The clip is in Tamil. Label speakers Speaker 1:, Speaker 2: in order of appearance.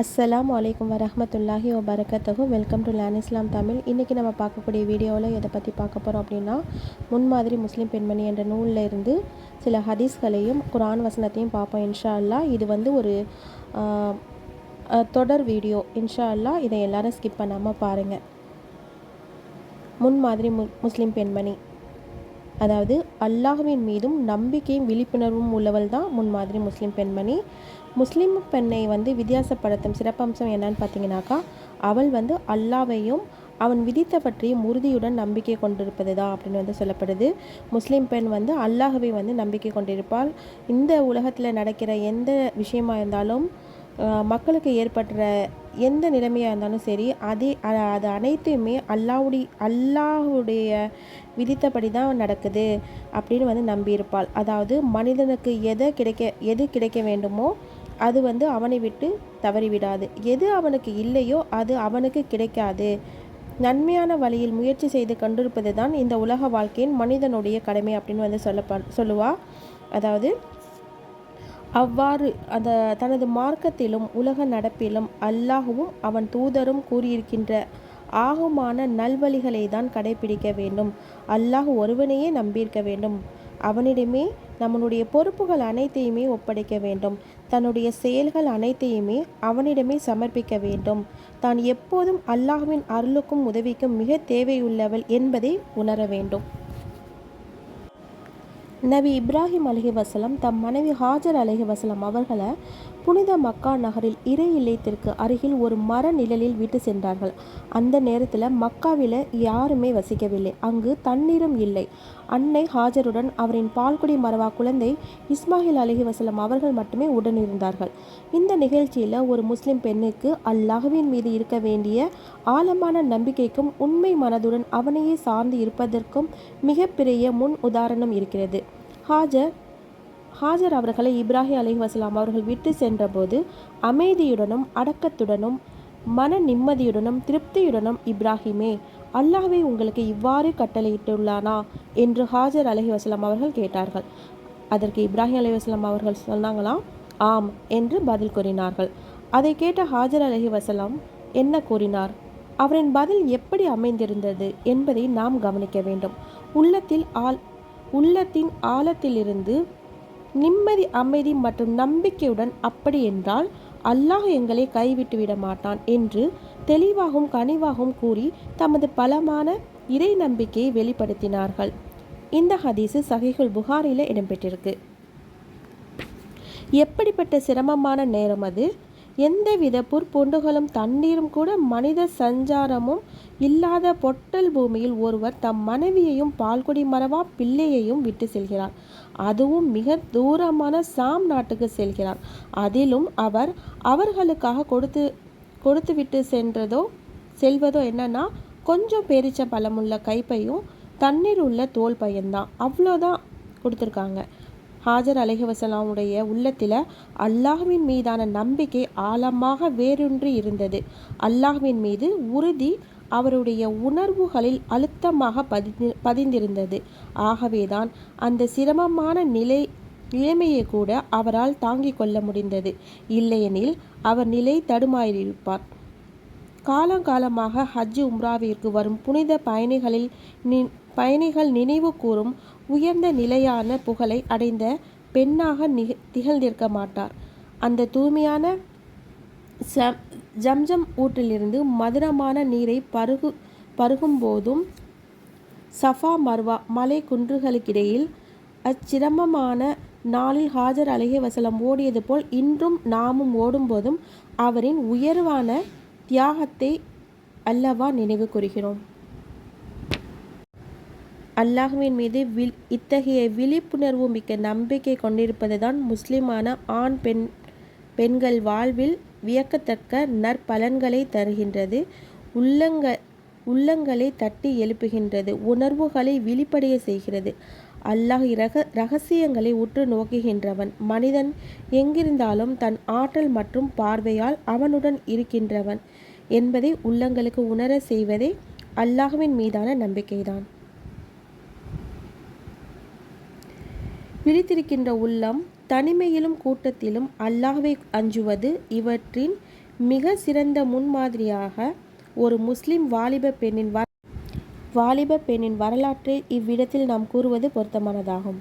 Speaker 1: அஸ்ஸலாம் அலைக்கும் வரமத்துல்லாஹி வரகத்தகு welcome to learn Islam Tamil. இன்றைக்கி நம்ம பார்க்கக்கூடிய வீடியோவில் எதை பற்றி பார்க்க போகிறோம் அப்படின்னா முன்மாதிரி முஸ்லீம் பெண்மணி என்ற நூலில் இருந்து சில ஹதீஸ்களையும் குரான் வசனத்தையும் பார்ப்போம் இன்ஷா அல்லாஹ் இது வந்து ஒரு தொடர் வீடியோ. இன்ஷா அல்லா இதை எல்லாரும் ஸ்கிப் பண்ணாமல் பாருங்கள் முன்மாதிரி மு முஸ்லீம் பெண்மணி. அதாவது அல்லாஹுவின் மீதும் நம்பிக்கையும் விழிப்புணர்வும் உள்ளவள் தான் முன்மாதிரி முஸ்லீம் பெண்மணி. முஸ்லீம் பெண்ணை வந்து வித்தியாசப்படுத்தும் சிறப்பம்சம் என்னன்னு பார்த்தீங்கன்னாக்கா அவள் வந்து அல்லாவையும் அவன் விதித்த பற்றியும் உறுதியுடன் நம்பிக்கை கொண்டிருப்பது தான் அப்படின்னு வந்து சொல்லப்படுது. முஸ்லீம் பெண் வந்து அல்லாஹவை வந்து நம்பிக்கை கொண்டிருப்பாள். இந்த உலகத்தில் நடக்கிற எந்த விஷயமா இருந்தாலும் மக்களுக்கு ஏற்படுற எந்த நிலைமையாக இருந்தாலும் சரி அதே அது அனைத்தையுமே அல்லாவுடைய அல்லாஹுடைய விதித்தபடி தான் நடக்குது அப்படின்னு வந்து நம்பியிருப்பாள். அதாவது மனிதனுக்கு எதை கிடைக்க எது கிடைக்க வேண்டுமோ அது வந்து அவனை விட்டு தவறிவிடாது. எது அவனுக்கு இல்லையோ அது அவனுக்கு கிடைக்காது. நன்மையான வழியில் முயற்சி செய்து கொண்டிருப்பது தான் இந்த உலக வாழ்க்கையின் மனிதனுடைய கடமை அப்படின்னு வந்து சொல்ல சொல்லுவா. அதாவது அவ்வாறு அந்த தனது மார்க்கத்திலும் உலக நடப்பிலும் அல்லாஹுவும் அவன் தூதரும் கூறியிருக்கின்ற ஆகுமான நல்வழிகளை தான் கடைபிடிக்க வேண்டும். அல்லாஹ் ஒருவனையே நம்பியிருக்க வேண்டும். அவனிடமே நம்மளுடைய பொறுப்புகள் அனைத்தையுமே ஒப்படைக்க வேண்டும். தன்னுடைய செயல்கள் அனைத்தையுமே அவனிடமே சமர்ப்பிக்க வேண்டும். தான் எப்போதும் அல்லாஹுவின் அருளுக்கும் உதவிக்கும் மிக தேவையுள்ளவள் என்பதை உணர வேண்டும். நபி இப்ராஹிம் அலஹி வசலம் தம் மனைவி ஹாஜர் அலஹி வசலம் அவர்களை புனித மக்கா நகரில் இறை இல்லத்திற்கு அருகில் ஒரு மர நிழலில் விட்டு சென்றார்கள். அந்த நேரத்தில் மக்காவில் யாருமே வசிக்கவில்லை. அங்கு தண்ணீரும் இல்லை. அன்னை ஹாஜருடன் அவரின் பால்குடி மரவா குழந்தை இஸ்மாயில் அலஹி வசலம் அவர்கள் மட்டுமே உடனிருந்தார்கள். இந்த நிகழ்ச்சியில் ஒரு முஸ்லிம் பெண்ணுக்கு அல்லாஹுவின் மீது இருக்க வேண்டிய ஆழமான நம்பிக்கைக்கும் உண்மை மனதுடன் அவனையே சார்ந்து இருப்பதற்கும் மிகப்பெரிய முன் உதாரணம் இருக்கிறது. ஹாஜர் ஹாஜர் அவர்களை இப்ராஹிம் அலி வசலாம் அவர்கள் விட்டு சென்றபோது அமைதியுடனும் அடக்கத்துடனும் மன நிம்மதியுடனும் திருப்தியுடனும் இப்ராஹிமே அல்லாஹ்வே உங்களுக்கு இவ்வாறு கட்டளையிட்டுள்ளானா? என்று ஹாஜர் அலஹி வசலாம் அவர்கள் கேட்டார்கள். அதற்கு இப்ராஹிம் அலி வசலாம் அவர்கள் சொன்னாங்களாம் ஆம் என்று பதில் கூறினார்கள். அதை கேட்ட ஹாஜர் அலஹி வசலாம் என்ன கூறினார்? அவரின் பதில் எப்படி அமைந்திருந்தது என்பதை நாம் கவனிக்க வேண்டும். உள்ளத்தில் ஆள் உள்ளத்தின் ஆழத்திலிருந்து நிம்மதி அமைதி மற்றும் நம்பிக்கையுடன் அப்படி என்றால் அல்லாஹ் எங்களை கைவிட்டு விட மாட்டான் என்று தெளிவாகவும் கனிவாகவும் கூறி தமது பலமான இறை நம்பிக்கையை வெளிப்படுத்தினார்கள். இந்த ஹதீஸு சஹீஹுல் புகாரில இடம்பெற்றிருக்கு. எப்படிப்பட்ட சிரமமான நேரம் அது? எந்தவித புற்பொண்டுகளும் தண்ணீரும் கூட மனித சஞ்சாரமும் இல்லாத பொட்டல் பூமியில் ஒருவர் தம் மனைவியையும் பால்குடி மரவா பிள்ளையையும் விட்டு செல்கிறார். அதுவும் மிக தூரமான சாம் நாட்டுக்கு செல்கிறார். அதிலும் அவர் அவர்களுக்காக கொடுத்து கொடுத்து விட்டு சென்றதோ செல்வதோ என்னன்னா கொஞ்சம் பேரிச்ச பழமுள்ள கைப்பையும் தண்ணீர் உள்ள தோல் பையன்தான். அவ்வளோதான் கொடுத்துருக்காங்க. ஹாஜர் அலைஹி வசலாமுடைய உள்ளத்தில் அல்லாஹ்வின் மீதான நம்பிக்கை ஆழமாக வேரூன்றி இருந்தது. அல்லாஹ்வின் மீது உறுதி அவருடைய உணர்வுகளில் அழுத்தமாக பதி பதிந்திருந்தது. ஆகவேதான் அந்த சிரமமான நிலை நிலைமையை கூட அவரால் தாங்கிக் கொள்ள முடிந்தது. இல்லையெனில் அவர் நிலை தடுமாறியிருப்பார். காலங்காலமாக ஹஜ் உம்ராவிற்கு வரும் புனித பயணிகளில் நி பயணிகள் நினைவு கூறும் உயர்ந்த நிலையான புகழை அடைந்த பெண்ணாக நிக திகழ்ந்திருக்க மாட்டார். அந்த தூய்மையான ச- ஜம்ஜம் ஊற்றிலிருந்து மதுரமான நீரை பருகு பருகும்போதும் சஃபா மர்வா மலை குன்றுகளுக்கிடையில் அச்சிரமமான நாளில் ஹாஜர் அழகிய வசலம் ஓடியது போல் இன்றும் நாமும் ஓடும்போதும் அவரின் உயர்வான தியாகத்தை அல்லவா நினைவு கூறுகிறோம். அல்லாஹுவின் மீது வில் இத்தகைய விழிப்புணர்வு மிக்க நம்பிக்கை கொண்டிருப்பது தான் முஸ்லிமான ஆண் பெண் பெண்கள் வாழ்வில் வியக்கத்தக்க நற்பலன்களை தருகின்றது. உள்ளங்க உள்ளங்களை தட்டி எழுப்புகின்றது. உணர்வுகளை விழிப்படைய செய்கிறது. அல்லாஹ் ரக ரகசியங்களை உற்று நோக்குகின்றவன். மனிதன் எங்கிருந்தாலும் தன் ஆற்றல் மற்றும் பார்வையால் அவனுடன் இருக்கின்றவன் என்பதை உள்ளங்களுக்கு உணர செய்வதே அல்லாஹுவின் மீதான நம்பிக்கைதான். பிரித்திருக்கின்ற உள்ளம் தனிமையிலும் கூட்டத்திலும் அல்லாஹ்வை அஞ்சுவது இவற்றின் மிக சிறந்த முன்மாதிரியாக ஒரு முஸ்லிம் வாலிப பெண்ணின் வ வாலிப பெண்ணின் வரலாற்றை இவ்விடத்தில் நாம் கூறுவது பொருத்தமானதாகும்.